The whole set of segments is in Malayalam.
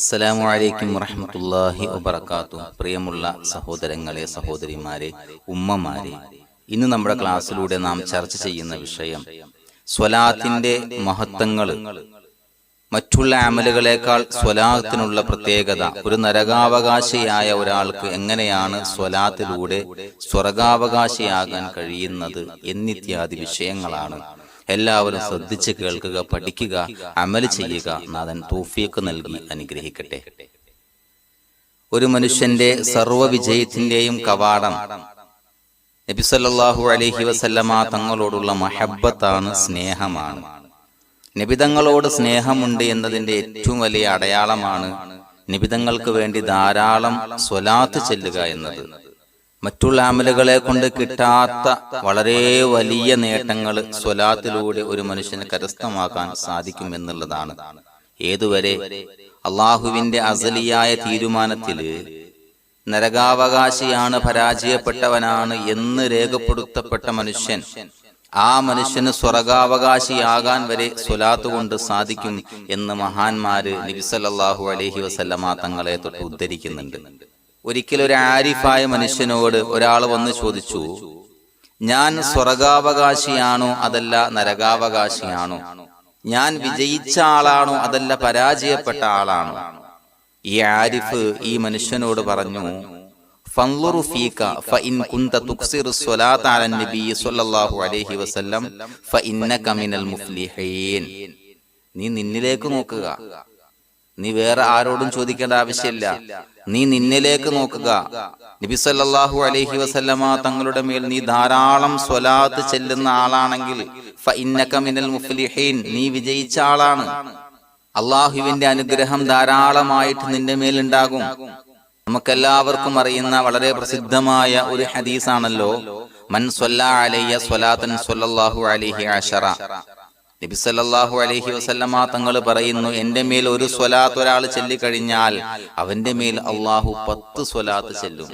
അസ്സലാമു അലൈക്കും പ്രിയമുള്ള സഹോദരങ്ങളെ സഹോദരിമാരെ ഉമ്മമാരെ ഇന്ന് നമ്മുടെ ക്ലാസ്സിലൂടെ നാം ചർച്ച ചെയ്യുന്ന വിഷയം സ്വലാത്തിന്റെ മഹത്വങ്ങൾ മറ്റുള്ള അമലുകളേക്കാൾ സ്വലാത്തിനുള്ള പ്രത്യേകത. ഒരു നരകാവകാശിയായ ഒരാൾക്ക് എങ്ങനെയാണ് സ്വലാത്തിലൂടെ സ്വർഗാവകാശിയാകാൻ കഴിയുന്നത് എന്നിത്യാദി വിഷയങ്ങളാണ്. എല്ലാവരും ശ്രദ്ധിച്ച് കേൾക്കുക പഠിക്കുക അമൽ ചെയ്യുക. നാഥൻ തൂഫീക്ക് നൽകി അനുഗ്രഹിക്കട്ടെ. ഒരു മനുഷ്യന്റെ സർവ വിജയത്തിന്റെയും കവാടം. നബിസല്ലാഹു അലഹി വസല്ലമ തങ്ങളോടുള്ള മഹബത്താണ് സ്നേഹമാണ്. നിബിതങ്ങളോട് സ്നേഹമുണ്ട് എന്നതിന്റെ ഏറ്റവും വലിയ അടയാളമാണ് നിബിതങ്ങൾക്ക് വേണ്ടി ധാരാളം സ്വലാത്ത് ചെല്ലുക എന്നത്. മറ്റുള്ള അമലുകളെ കൊണ്ട് കിട്ടാത്ത വളരെ വലിയ നേട്ടങ്ങൾ സ്വലാത്തിലൂടെ ഒരു മനുഷ്യന് കരസ്ഥമാക്കാൻ സാധിക്കും എന്നുള്ളതാണ് ഏതുവരെ അള്ളാഹുവിന്റെ അസലിയായ തീരുമാനത്തിൽ നരകാവകാശിയാണ് പരാജയപ്പെട്ടവനാണ് എന്ന് രേഖപ്പെടുത്തപ്പെട്ട മനുഷ്യൻ ആ മനുഷ്യന് സ്വർഗാവകാശിയാകാൻ വരെ സ്വലാത്ത് കൊണ്ട് സാധിക്കും എന്ന് മഹാന്മാര് നബിസല്ലാഹു അലഹി വസല്ലമ തങ്ങളെ തൊട്ട് ഉദ്ധരിക്കുന്നുണ്ട്. ഒരിക്കൽ ഒരു ആരിഫായ മനുഷ്യനോട് ഒരാൾ വന്ന് ചോദിച്ചു ഞാൻ സ്വർഗാവകാശിയാണോ അതല്ല നരകാവകാശിയാണോ? ഞാൻ വിജയിച്ച ആളാണോ അതല്ല പരാജയപ്പെട്ട ആളാണോ? ഈ ആരിഫ് ഈ മനുഷ്യനോട് പറഞ്ഞു നീ നിന്നിലേക്ക് നോക്കുക. നീ വേറെ ആരോടും ചോദിക്കേണ്ട ആവശ്യമില്ല. നീ നിന്നിലേക്ക് നോക്കുക. നബി അലഹി വസല്ലമ തങ്ങളുടെ മേൽ നീ ധാരാളം സ്വലാത്ത് ചെല്ലുന്ന ആളാണെങ്കിൽ മിനൽ നീ വിജയിച്ച ആളാണ്. അള്ളാഹുവിന്റെ അനുഗ്രഹം ധാരാളമായിട്ട് നിന്റെ മേലുണ്ടാകും. നമുക്കെല്ലാവർക്കും അറിയുന്ന വളരെ പ്രസിദ്ധമായ ഒരു ഹദീസാണല്ലോ മൻ സ്വല്ല അലയ്യ സ്വലാത്തൻ സ്വല്ലാഹു അലൈഹി അഷറ നബി അലഹി അലൈഹി വസല്ലമ തങ്ങൾ പറയുന്നു എന്റെ മേൽ ഒരു സ്വലാത്ത് ഒരാൾ ചൊല്ലിക്കഴിഞ്ഞാൽ അവന്റെ മേൽ അള്ളാഹു പത്ത് സ്വലാത്ത് ചെല്ലും.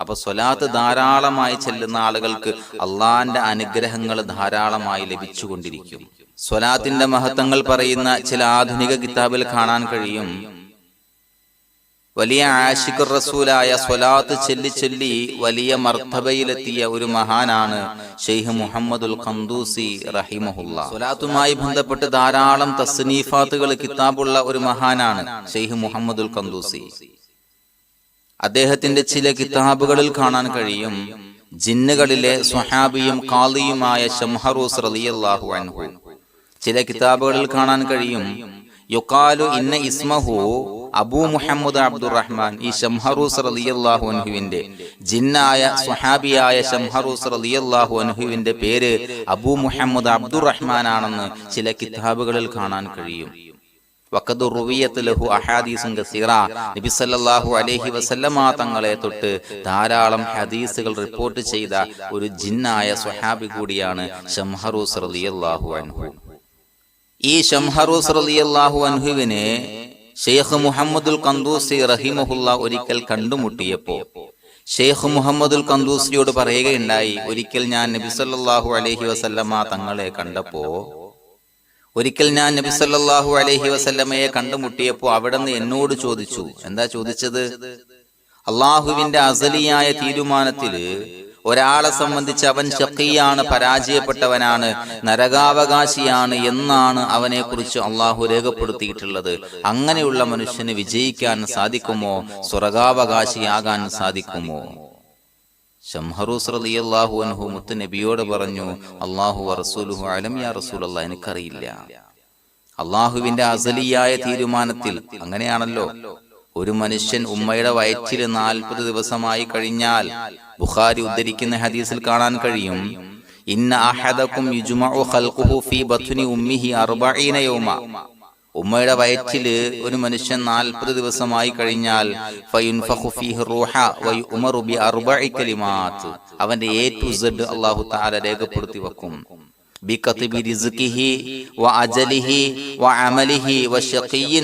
അപ്പൊ സ്വലാത്ത് ധാരാളമായി ചെല്ലുന്ന ആളുകൾക്ക് അള്ളാന്റെ അനുഗ്രഹങ്ങൾ ധാരാളമായി ലഭിച്ചുകൊണ്ടിരിക്കും. സ്വലാത്തിന്റെ മഹത്വങ്ങൾ പറയുന്ന ചില ആധുനിക കിതാബിൽ കാണാൻ കഴിയും. വലിയ ആഷിഖുർ റസൂലായ സ്വലാത്ത് ചൊല്ലി ചൊല്ലി വലിയ മർത്തബയിലെത്തിയ ഒരു മഹാനാണ് ഷെയ്ഖ് മുഹമ്മദുൽ ഖന്ദൂസി റഹിമഹുല്ല. സ്വലാത്തുമായി ബന്ധപ്പെട്ട് ധാരാളം തസ്നീഫാത്തുകൾ കിതാബുള്ള ഒരു മഹാനാണ് ഷെയ്ഖ് മുഹമ്മദുൽ ഖന്ദൂസി. അദ്ദേഹത്തിന്റെ ചില കിതാബുകളിൽ കാണാൻ കഴിയും ജിന്നുകളിലെ സ്വഹാബിയും കാളിയുമായ ഷംഹറൂസ് റലിയല്ലാഹു അൻഹു. ചില കിതാബുകളിൽ കാണാൻ കഴിയും യുക്കാലു ഇന്ന ഇസ്മഹു അബൂ മുഹമ്മദ് അബ്ദുറഹ്മാൻ ഈ ഷംഹറൂസ് റളിയല്ലാഹു അൻഹുവിന്റെ ജിന്നായ സ്വഹാബിയായ ഷംഹറൂസ് റളിയല്ലാഹു അൻഹുവിന്റെ പേര് അബൂ മുഹമ്മദ് അബ്ദുറഹ്മാൻ ആണെന്ന് ചില കിതാബുകളിൽ കാണാൻ കഴിയും. അലൈഹി വസല്ലമ തങ്ങളെ തൊട്ട് ധാരാളം ഹദീസുകൾ റിപ്പോർട്ട് ചെയ്ത ഒരു ജിന്നായ സ്വഹാബി കൂടിയാണ് അൻഹു. ഈ ഷംഹറൂസ് റളിയല്ലാഹു അൻഹുവിനെ ഷെയ്ഖ് മുഹമ്മദുൽ കന്തൂസി റഹിമഹുല്ല ഒരിക്കൽ കണ്ടുമുട്ടിയപ്പോ ഷെയ്ഖ് മുഹമ്മദുൽ കന്തൂസിയോട് പറയുകയുണ്ടായി ഒരിക്കൽ ഞാൻ നബി സല്ലല്ലാഹു അലൈഹി വസല്ലമ തങ്ങളെ കണ്ടപ്പോ ഒരിക്കൽ ഞാൻ നബി സല്ലല്ലാഹു അലൈഹി വസല്ലമയെ കണ്ടുമുട്ടിയപ്പോ അവിടുന്ന് എന്നോട് ചോദിച്ചു. എന്താ ചോദിച്ചത്? അള്ളാഹുവിന്റെ അസലിയായ തീരുമാനത്തിൽ ഒരാളെ സംബന്ധിച്ച് അവൻ ചക്കിയാണ് പരാജയപ്പെട്ടവനാണ് നരകാവകാശിയാണ് എന്നാണ് അവനെ കുറിച്ച് അള്ളാഹു രേഖപ്പെടുത്തിയിട്ടുള്ളത്. അങ്ങനെയുള്ള മനുഷ്യന് വിജയിക്കാൻ സാധിക്കുമോ? സ്വർഗാവകാശിയാകാൻ സാധിക്കുമോ? ഷംഹറൂസ് അൻഹു മുത്ത് നബിയോട് പറഞ്ഞു അള്ളാഹു റസൂലുഹു യാ എനിക്കറിയില്ല. അള്ളാഹുവിന്റെ അസലിയായ തീരുമാനത്തിൽ അങ്ങനെയാണല്ലോ. ഒരു മനുഷ്യൻ ഉമ്മയുടെ വയറ്റിൽ നാൽപ്പത് ദിവസമായി കഴിഞ്ഞാൽ ബുഖാരി ഉദ്ധരിക്കുന്ന ഹദീസിൽ കാണാൻ കഴിയും. ഇന്ന അഹദക്കും യൗമ. ഉമ്മയുടെ വയറ്റിൽ ഒരു മനുഷ്യൻ നാൽപ്പത് ദിവസമായി കഴിഞ്ഞാൽ അവന്റെ എ ടു സെഡ് അല്ലാഹു തആല രേഖപ്പെടുത്തി വെക്കും. ബികത്ബി അജലിഹി വ വഅമലിഹി വ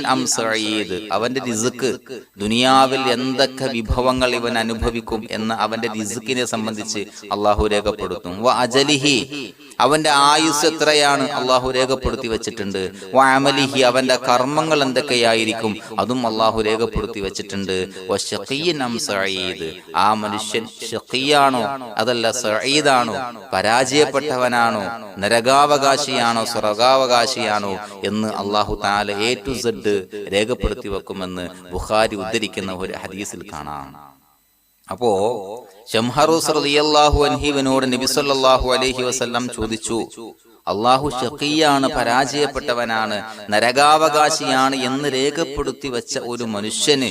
അം സഈദ് അവന്റെ റിസ്ക് ദുനിയാവിൽ എന്തൊക്കെ വിഭവങ്ങൾ ഇവൻ അനുഭവിക്കും എന്ന് അവന്റെ റിസ്കിനെ സംബന്ധിച്ച് അള്ളാഹു രേഖപ്പെടുത്തും വഅജലിഹി അവന്റെ ആയുസ് എത്രയാണ് അള്ളാഹു രേഖപ്പെടുത്തി വെച്ചിട്ടുണ്ട്? വാമലിഹി അവന്റെ കർമ്മങ്ങൾ എന്തൊക്കെയായിരിക്കും? അതും അള്ളാഹു രേഖപ്പെടുത്തി വെച്ചിട്ടുണ്ട്. ആ മനുഷ്യൻ ഷക്കിയാണോ അതല്ല സഈദാണോ? പരാജയപ്പെട്ടവനാണോ? നരകാവകാശിയാണോ? സ്വർഗാവകാശിയാണോ എന്ന് അള്ളാഹു താല എ ടു സെഡ് രേഖപ്പെടുത്തി വെക്കുമെന്ന് ബുഖാരി ഉദ്ധരിക്കുന്ന ഒരു ഹദീസിൽ കാണാം. അപ്പോ റളിയല്ലാഹു ചോദിച്ചു അള്ളാഹു ഷക്കിയാണ് പരാജയപ്പെട്ടവനാണ് നരകാവകാശിയാണ് എന്ന് രേഖപ്പെടുത്തി വെച്ച ഒരു മനുഷ്യന്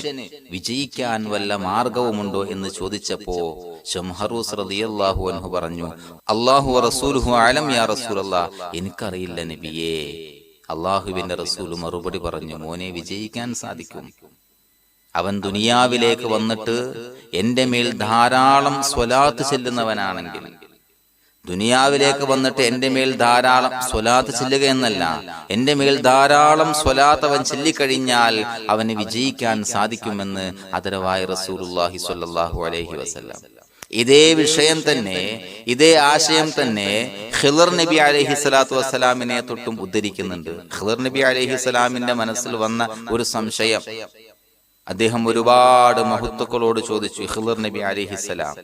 വിജയിക്കാൻ വല്ല മാർഗവുമുണ്ടോ? എന്ന് ചോദിച്ചപ്പോ റളിയല്ലാഹു അൻഹു പറഞ്ഞു അള്ളാഹു റസൂലുഹു യാ റസൂലല്ലാ. എനിക്കറിയില്ല നബിയേ. അള്ളാഹുവിന്റെ റസൂൽ മറുപടി പറഞ്ഞു മോനെ വിജയിക്കാൻ സാധിക്കും. അവൻ ദുനിയാവിലേക്ക് വന്നിട്ട് എന്റെ മേൽ ധാരാളം സ്വലാത്ത് ചെല്ലുന്നവനാണെങ്കിൽ. ദുനിയാവിലേക്ക് വന്നിട്ട് എന്റെ മേൽ ധാരാളം സ്വലാത്ത് ചെല്ലുക എന്നല്ല എന്റെ മേൽ ധാരാളം സ്വലാത്ത് അവൻ ചെല്ലിക്കഴിഞ്ഞാൽ അവന് വിജയിക്കാൻ സാധിക്കുമെന്ന് അതരവായ റസൂലുള്ളാഹി സ്വല്ലല്ലാഹു അലൈഹി വസല്ലം. ഇതേ വിഷയം തന്നെ ഇതേ ആശയം തന്നെ ഖിളർ നബി അലഹി സ്വലാത്തു വസ്സലാമിനെ തൊട്ടും ഉദ്ധരിക്കുന്നുണ്ട്. ഖിളർ നബി അലഹി സ്വലാമിന്റെ മനസ്സിൽ വന്ന ഒരു സംശയം അദ്ദേഹം ഒരുപാട് മഹത്വക്കളോട് ചോദിച്ചു ഇഹ്ലർ നബി അലിഹിസലാം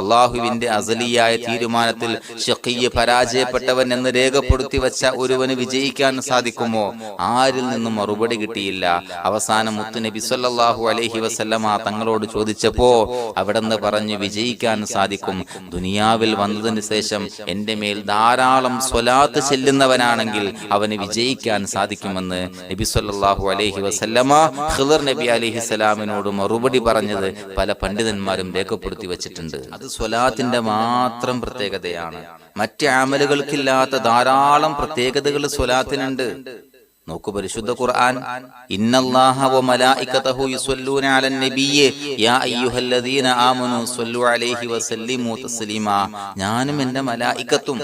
അള്ളാഹുവിന്റെ അസലിയായ തീരുമാനത്തിൽ ഷക്കിയെ പരാജയപ്പെട്ടവൻ എന്ന് രേഖപ്പെടുത്തി വച്ച ഒരുവന് വിജയിക്കാൻ സാധിക്കുമോ? ആരിൽ നിന്നും മറുപടി കിട്ടിയില്ല. അവസാനം മുത്തു നബി അലഹി അലൈഹി വസല്ലമ തങ്ങളോട് ചോദിച്ചപ്പോ അവിടെന്ന് പറഞ്ഞു വിജയിക്കാൻ സാധിക്കും. ദുനിയാവിൽ വന്നതിന് ശേഷം എന്റെ മേൽ ധാരാളം സ്വലാത്ത് ചെല്ലുന്നവനാണെങ്കിൽ അവന് വിജയിക്കാൻ സാധിക്കുമെന്ന് നബി സല്ലാഹു അലഹി വസല്ലമ ഹിദർ നബി അലൈഹി സ്വലാമിനോട് മറുപടി പറഞ്ഞത് പല പണ്ഡിതന്മാരും രേഖപ്പെടുത്തി വെച്ചിട്ടുണ്ട്. അത് സ്വലാത്തിന്റെ മാത്രം പ്രത്യേകതയാണ്. മറ്റ് ആമലുകൾക്കില്ലാത്ത ധാരാളം പ്രത്യേകതകൾ സ്വലാത്തിനുണ്ട്. നോക്കൂ പരിശുദ്ധ ഖുർആൻ. ഇന്നല്ലാഹ യാ അയ്യുഹല്ലദീന സല്ലു അലൈഹി വസല്ലിമു തസ്ലീമാ. ഞാനും എന്റെ മലായികത്തും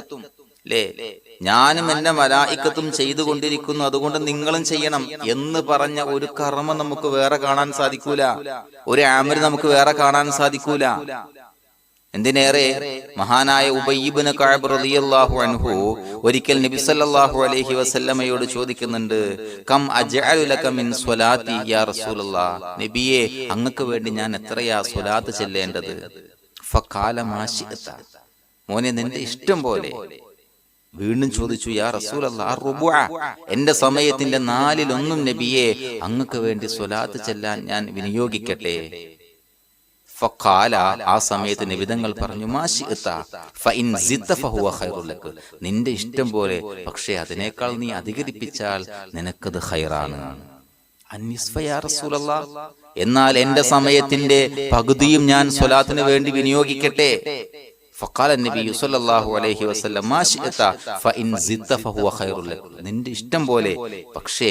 ഞാനും എന്റെ മലായിക്കത്തും ചെയ്തുകൊണ്ടിരിക്കുന്നു. അതുകൊണ്ട് നിങ്ങളും ചെയ്യണം എന്ന് പറഞ്ഞ ഒരു കർമ്മം നമുക്ക് വേറെ കാണാൻ സാധിക്കൂല. ഒരു ആമര് നമുക്ക് വേറെ കാണാൻ സാധിക്കൂല. എന്തിനേറെ മഹാനായ ഉബയ്യബിന് കഅബ് റളിയല്ലാഹു അൻഹു ഒരിക്കൽ നബി സല്ലല്ലാഹു അലൈഹി വസല്ലമയോട് ചോദിക്കുന്നുണ്ട് കം അജ്അലു ലക മിൻ സ്വലാത്തി യാ റസൂലല്ലാഹ് നബിയെ അങ്ങക്ക് വേണ്ടി ഞാൻ എത്രയാ സ്വലാത്ത് ചെല്ലേണ്ടത്? ഫഖാല മാശിഅത മോനെ നിന്റെ ഇഷ്ടം പോലെ വീണ്ടും ചോദിച്ചു യാ റസൂലല്ലാ റുബുഅ എന്റെ സമയത്തിന്റെ നാലിലൊന്നും നബിയെ അങ്ങക്ക് വേണ്ടി സ്വലാത്ത് ചെല്ലാൻ ഞാൻ വിനിയോഗിക്കട്ടെ? ഫഖാല ആ സമയത്ത് നിബിതങ്ങൾ പറഞ്ഞു നിന്റെ ഇഷ്ടം പോലെ പക്ഷേ അതിനേക്കാൾ നീ അധികരിപ്പിച്ചാൽ നിനക്കത് ഹൈറാണ് എന്നാൽ എന്റെ സമയത്തിന്റെ പകുതിയും ഞാൻ സ്വലാത്തിന് വേണ്ടി വിനിയോഗിക്കട്ടെ. ഫഖാല നബി സല്ലല്ലാഹു അലൈഹി ലക നിന്റെ ഇഷ്ടം പോലെ പക്ഷേ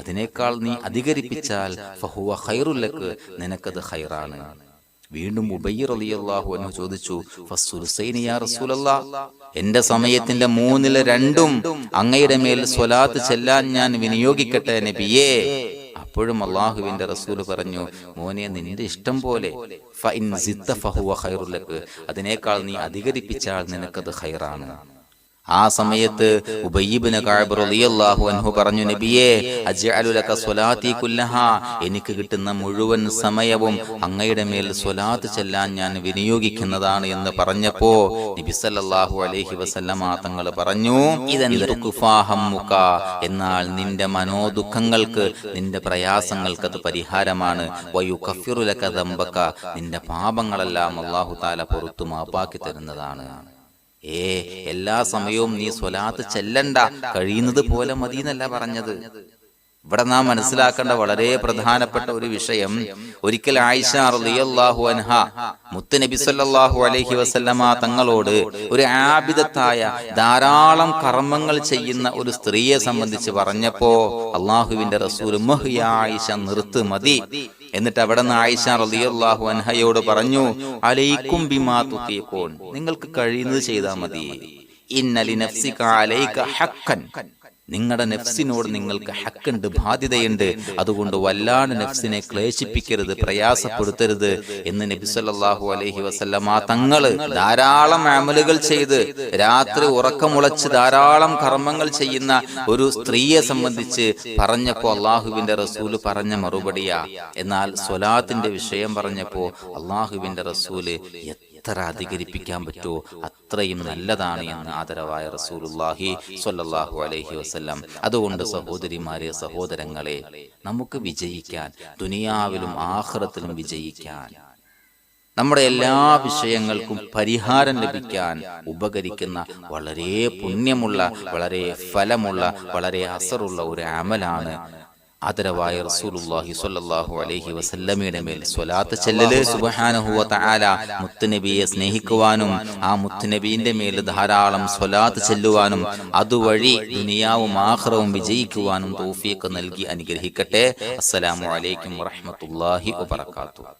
അതിനേക്കാൾ നീ അധികരിപ്പിച്ചാൽ ഫഹുവ ഖൈറുൽ ലക നിനക്കത് ഖൈറാണ്. വീണ്ടും ഉബയ്യർ അള്ളാഹു എന്ന് ചോദിച്ചു റസൂലല്ലാ? എന്റെ സമയത്തിന്റെ മൂന്നിൽ രണ്ടും അങ്ങയുടെ മേൽ സ്വലാത്ത് ചെല്ലാൻ ഞാൻ വിനിയോഗിക്കട്ടെ നബിയേ? അപ്പോഴും അള്ളാഹുവിന്റെ റസൂൽ പറഞ്ഞു മോനെ നിന്റെ ഇഷ്ടം പോലെ അതിനേക്കാൾ നീ അധികരിപ്പിച്ചാൽ നിനക്കത് ഖൈറാണ്. ആ സമയത്ത് റളിയല്ലാഹു അൻഹു പറഞ്ഞു നബിയേ സ്വലാത്തി എനിക്ക് കിട്ടുന്ന മുഴുവൻ സമയവും അങ്ങയുടെ മേൽ സ്വലാത്ത് ചെല്ലാൻ ഞാൻ വിനിയോഗിക്കുന്നതാണ് എന്ന് പറഞ്ഞപ്പോ നബി സല്ലല്ലാഹു അലൈഹി വസല്ലമ തങ്ങൾ പറഞ്ഞു എന്നാൽ നിന്റെ മനോദുഃഖങ്ങൾക്ക് നിന്റെ പ്രയാസങ്ങൾക്ക് അത് പരിഹാരമാണ്. നിന്റെ പാപങ്ങളെല്ലാം അള്ളാഹു താല പുറത്തു മാപ്പാക്കി തരുന്നതാണ്. ഏ എല്ലാ സമയവും നീ സ്വലാത്ത് ചെല്ലണ്ട. കഴിയുന്നത് പോലെ മതി എന്നല്ല പറഞ്ഞത്. ഇവിടെ നാം മനസ്സിലാക്കേണ്ട വളരെ പ്രധാനപ്പെട്ട ഒരു വിഷയം ഒരിക്കൽ ആയിഷ റളിയല്ലാഹു അൻഹ മുത്ത് നബി സല്ലല്ലാഹു അലൈഹി വസല്ലമ തങ്ങളോട് ഒരു ആബിദത്തായ ധാരാളം കർമ്മങ്ങൾ ചെയ്യുന്ന ഒരു സ്ത്രീയെ സംബന്ധിച്ച് പറഞ്ഞപ്പോ അള്ളാഹുവിന്റെ റസൂൽ "മുഹ് ആയിഷ നിർത്ത് മതി. എന്നിട്ട് അവിടെ നിന്ന് ആയിഷ അൻഹയോട് പറഞ്ഞു അലൈക്കും ബിമാ തുതീഖൂൻ നിങ്ങൾക്ക് കഴിയുന്നത് ചെയ്താൽ മതി. ഇന്നലി നഫ്സിക അലൈക ഹഖൻ. നിങ്ങളുടെ നെഫ്സിനോട് നിങ്ങൾക്ക് ഹക്കുണ്ട് ബാധ്യതയുണ്ട്. അതുകൊണ്ട് വല്ലാണ്ട് നെഫ്സിനെ ക്ലേശിപ്പിക്കരുത് പ്രയാസപ്പെടുത്തരുത് എന്ന് നബി സല്ലല്ലാഹു അലൈഹി വസല്ലമ തങ്ങൾ ധാരാളം അമലുകൾ ചെയ്ത് രാത്രി ഉറക്കമുളച്ച് ധാരാളം കർമ്മങ്ങൾ ചെയ്യുന്ന ഒരു സ്ത്രീയെ സംബന്ധിച്ച് പറഞ്ഞപ്പോ അള്ളാഹുവിന്റെ റസൂൽ പറഞ്ഞ മറുപടിയാ. എന്നാൽ സ്വലാത്തിന്റെ വിഷയം പറഞ്ഞപ്പോ അള്ളാഹുവിന്റെ റസൂൽ എത്ര അധികരിപ്പിക്കാൻ പറ്റുമോ അത്രയും നല്ലതാണ് എന്ന് ആദരവായ റസൂലുല്ലാഹി സൊല്ലാഹു അലൈഹി വസ്ല്ലാം. അതുകൊണ്ട് സഹോദരിമാരെ സഹോദരങ്ങളെ നമുക്ക് വിജയിക്കാൻ ദുനിയാവിലും ആഹ്റത്തിലും വിജയിക്കാൻ നമ്മുടെ എല്ലാ വിഷയങ്ങൾക്കും പരിഹാരം ലഭിക്കാൻ ഉപകരിക്കുന്ന വളരെ പുണ്യമുള്ള വളരെ ഫലമുള്ള വളരെ അസറുള്ള ഒരു അമലാണ് ആദരവായ റസൂലുള്ളാഹി സ്വല്ലല്ലാഹു അലൈഹി വസല്ലമയുടെ മേൽ സ്വലാത്ത് ചെല്ലല്. സുബ്ഹാനഹു വ തആല മുത്തുനബിയെ സ്നേഹിക്കുവാനും ആ മുത്തുനബിയുടെ മേൽ ധാരാളം സ്വലാത്ത് ചെല്ലുവാനും അതുവഴി ദുനിയാവും ആഖിറവും വിജയിക്കുവാനും തൗഫീഖ് നൽകി അനുഗ്രഹിക്കട്ടെ. അസ്സലാമു അലൈക്കും വറഹ്മത്തുള്ളാഹി വബറകാതുഹു.